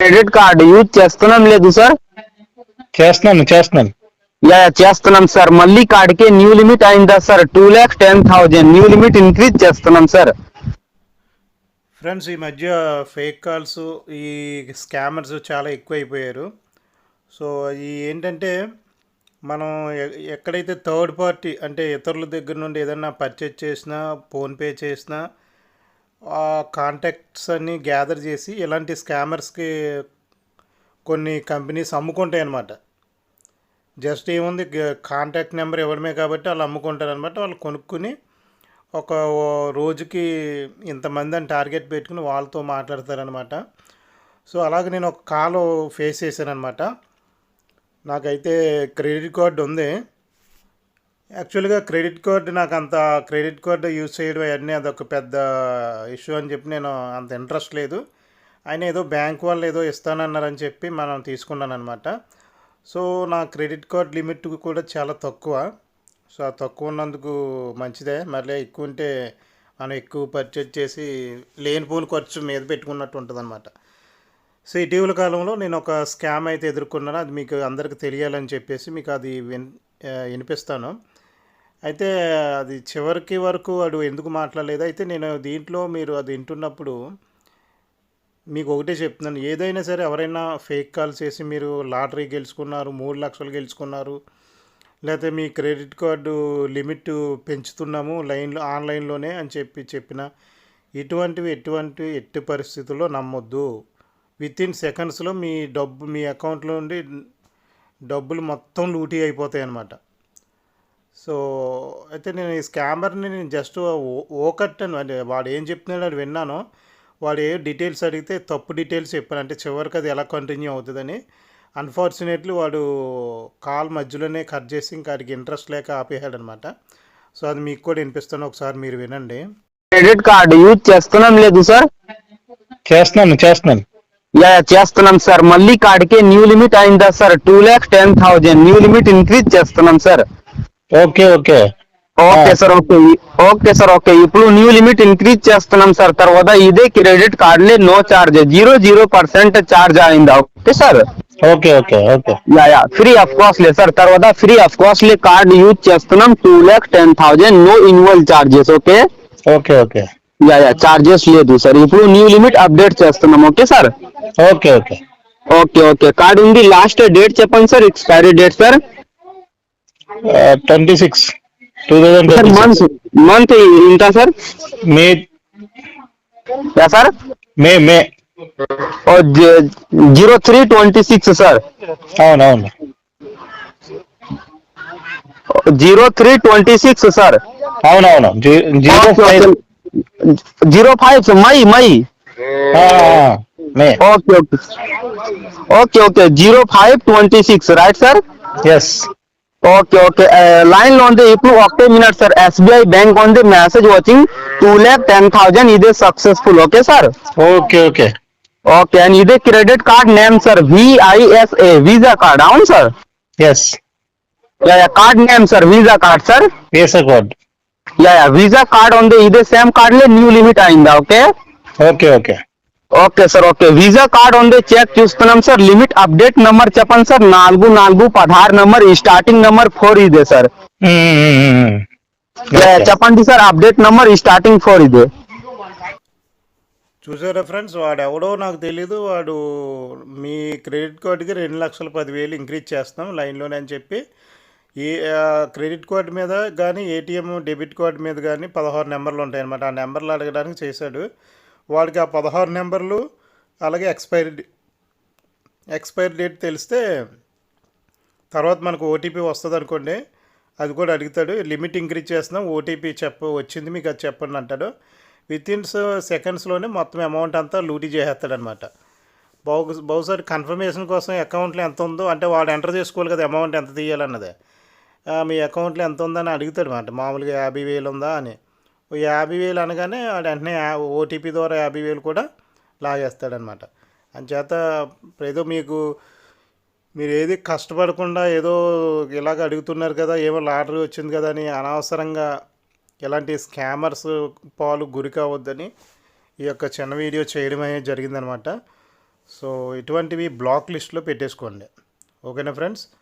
Credit card use చేస్తున్నాం లేదు sir? చేస్తున్నాను చేస్తున్నాను. యా చేస్తున్నాం సార్. మళ్ళీ కార్డ్కి న్యూ లిమిట్ అయిందా sir? Two lakhs ten thousand. New limit increase చేస్తున్నాం సార్. ఫ్రెండ్స్ ఈ మధ్య ఫేక్ కాల్స్ ఈ స్కామర్స్ చాలా ఎక్కువైపోయారు. సో ఈ ఏంటంటే మనం ఎక్కడైతే థర్డ్ పార్టీ అంటే ఇతరుల దగ్గర నుండి ఏదైనా పర్చేజ్ చేసినా ఫోన్పే చేసినా కాంటాక్ట్స్ అన్నీ గ్యాదర్ చేసి ఇలాంటి స్కామర్స్కి కొన్ని కంపెనీస్ అమ్ముకుంటాయి అన్నమాట జస్ట్ ఏముంది కాంటాక్ట్ నెంబర్ ఇవ్వడమే కాబట్టి వాళ్ళు అమ్ముకుంటారు అనమాట వాళ్ళు కొనుక్కుని ఒక రోజుకి ఇంతమంది అని టార్గెట్ పెట్టుకుని వాళ్ళతో మాట్లాడతారనమాట సో అలాగే నేను ఒక కాల్ ఫేస్ చేశాను అనమాట నాకైతే క్రెడిట్ కార్డు ఉంది. యాక్చువల్గా క్రెడిట్ కార్డ్ నాకు అంత క్రెడిట్ కార్డు యూజ్ చేయడం అవన్నీ అదొక పెద్ద ఇష్యూ అని చెప్పి నేను అంత ఇంట్రెస్ట్ లేదు. ఆయన ఏదో బ్యాంక్ వాళ్ళు ఏదో ఇస్తానన్నారని చెప్పి మనం తీసుకున్నాను అనమాట సో నా క్రెడిట్ కార్డ్ లిమిట్ కూడా చాలా తక్కువ. సో ఆ తక్కువ ఉన్నందుకు మంచిదే. మళ్ళీ ఎక్కువ ఉంటే మనం ఎక్కువ పర్చేజ్ చేసి లేనిపోని ఖర్చు మీద పెట్టుకున్నట్టు ఉంటుంది అనమాట సో ఇటీవల కాలంలో నేను ఒక స్కామ్ అయితే ఎదుర్కొన్నాను. అది మీకు అందరికీ తెలియాలని చెప్పేసి మీకు అది విన్ వినిపిస్తాను. అయితే అది చివరికి వరకు వాడు ఎందుకు మాట్లాడలేదు? అయితే నేను దీంట్లో మీరు అది వింటున్నప్పుడు మీకు ఒకటే చెప్తున్నాను. ఏదైనా సరే ఎవరైనా ఫేక్ కాల్ చేసి మీరు లాటరీ గెలుచుకున్నారు మూడు లక్షలు గెలుచుకున్నారు లేకపోతే మీ క్రెడిట్ కార్డు లిమిట్ పెంచుతున్నాము లైన్లో ఆన్లైన్లోనే అని చెప్పి చెప్పిన ఇటువంటివి ఎటువంటి ఎట్టి పరిస్థితుల్లో నమ్మొద్దు. విత్ ఇన్ సెకండ్స్లో మీ డబ్బు మీ అకౌంట్లో నుండి డబ్బులు మొత్తం లూటీ అయిపోతాయి అన్నమాట సో అయితే నేను ఈ స్కామర్ని నేను జస్ట్ ఓకట్టాను. అంటే వాడు ఏం చెప్తున్నాడు అది విన్నాను. వాడు ఏ డీటెయిల్స్ అడిగితే తప్పు డీటెయిల్స్ చెప్పాను. అంటే చివరికి అది ఎలా కంటిన్యూ అవుతుందని. అన్ఫార్చునేట్లీ వాడు కాల్ మధ్యలోనే కట్ చేసి ఇంకా వాడికి ఇంట్రెస్ట్ లేక ఆపేయాడు అనమాట సో అది మీకు కూడా వినిపిస్తాను. ఒకసారి మీరు వినండి. క్రెడిట్ కార్డ్ యూజ్ చేస్తున్నాం లేదు సార్? చేస్తున్నాను చేస్తున్నాను. యా చేస్తున్నాం సార్. మళ్ళీ కార్డ్కి న్యూ లిమిట్ అయిందా sir? Two lakhs ten thousand. New limit increase చేస్తున్నాం sir. Okay okay okay sir okay okay sir okay ఇప్పుడు న్యూ లిమిట్ ఇంక్రీజ్ చేస్తున్నాం సార్ తర్వాత ఇదే credit కార్డ్లే no charge zero zero percent charge అయిందా. Okay sir okay okay okay yeah yeah free of cost లే sir తర్వాత free of cost లే card use చేస్తున్నాం. Two lakh ten thousand no ఇన్వాల్ charges okay okay okay yeah yeah charges లేదు sir ఇప్పుడు new limit update చేస్తున్నాం okay sir okay okay okay okay card ఉంది. Last date చెప్పండి sir expiry date sir twenty six two thousand sir month month ఇంత sir May yeah sir May May zero three twenty six sir అవును అవును zero three twenty six sir అవునవును. G- zero five zero five my my ah, ah, May okay okay okay okay zero five twenty six right sir yes okay okay లైన్లో ఉంది ఇప్పుడు ఒకే minute sir SBI bank ఉంది message watching two lakh ten thousand ఇదే successful okay sir okay okay okay and ఇదే credit card name sir V I S A Visa card అవును sir yes card name sir Visa card sir Visa code yeah yeah Visa card ఉంది ఇదే same card లే new limit అయిందా okay okay okay okay sir okay Visa card ఉంది check చూస్తున్నాం sir limit update number చెప్పండి sir నాలుగు నాలుగు పదహారు నంబర్ ఈ స్టార్టింగ్ నంబర్ ఫోర్ ఇదే సార్ మ్మ్. Yeah, okay. చెప్పండి సార్ అప్డేట్ నంబర్ ఈ స్టార్టింగ్ ఫోర్ ఇదే. చూసారా ఫ్రెండ్స్ వాడు ఎవడో నాకు తెలీదు. వాడు మీ క్రెడిట్ కార్డుకి రెండు లక్షల పదివేలు ఇంక్రీజ్ చేస్తాం లైన్లోనే అని చెప్పి. ఏ ఆ, క్రెడిట్ కార్డు మీద కానీ ఏటీఎం డెబిట్ కార్డు మీద కానీ పదహారు నెంబర్లు ఉంటాయి అన్నమాట ఆ నెంబర్లు అడగడానికి చేశాడు. వాడికి ఆ పదహారు నెంబర్లు అలాగే ఎక్స్పైరీ ఎక్స్పైరీ డేట్ తెలిస్తే తర్వాత మనకు ఓటీపీ వస్తుంది అనుకోండి అది కూడా అడుగుతాడు లిమిట్ ఇంక్రీజ్ చేస్తున్నాం ఓటీపీ చెప్ప వచ్చింది మీకు అది చెప్పండి అంటాడు. విత్ ఇన్ సెకండ్స్లోనే మొత్తం అమౌంట్ అంతా లూటీ చేసేస్తాడనమాట. బహు బహుశా కన్ఫర్మేషన్ కోసం అకౌంట్లో ఎంత ఉందో అంటే వాడు ఎంటర్ చేసుకోవాలి కదా అమౌంట్ ఎంత తీయాలన్నది. మీ అకౌంట్లో ఎంత ఉందని అడుగుతాడు అనమాట మామూలుగా యాభై వేలు ఉందా అని. యాభై వేలు అనగానే వాడు వెంటనే ఓటీపీ ద్వారా యాభై వేలు కూడా లాగేస్తాడనమాట. అంచేత ఏదో మీకు మీరు ఏది కష్టపడకుండా ఏదో ఇలాగ అడుగుతున్నారు కదా ఏమో లాటరీ వచ్చింది కదా అని అనవసరంగా ఇలాంటి స్కామర్స్ పాలు గురి కావద్దని ఈ యొక్క చిన్న వీడియో చేయడమే జరిగిందనమాట. సో ఇటువంటివి బ్లాక్ లిస్ట్లో పెట్టేసుకోండి. ఓకేనా ఫ్రెండ్స్?